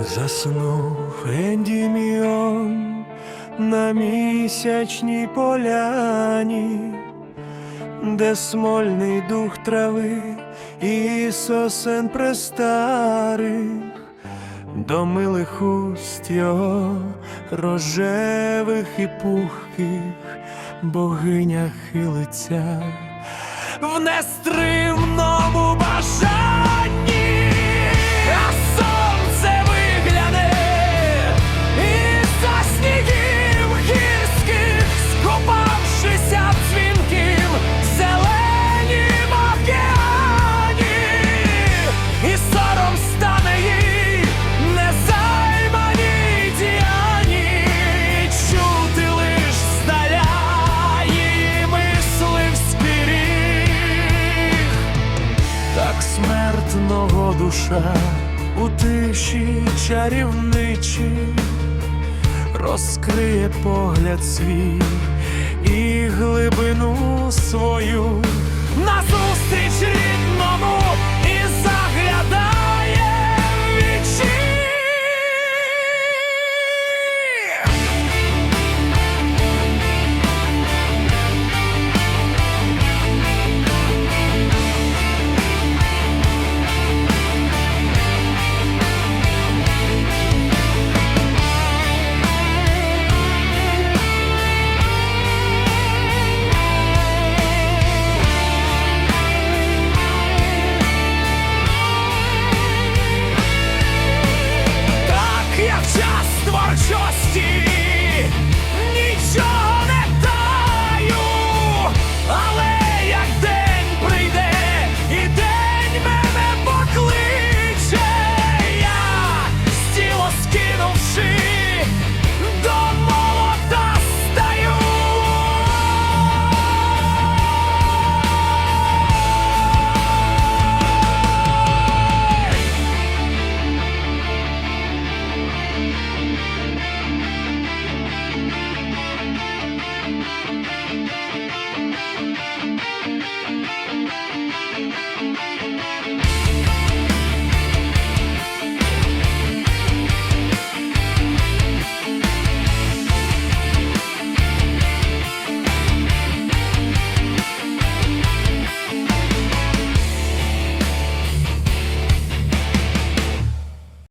Заснув Ендіміон на місячній поляні, де смольний дух трави і сосен престарих, до милих уст його рожевих і пухких богиня хилиться в нестримному смертного душа у тиші чарівничі розкриє погляд свій і глибину свою рідному Thank you.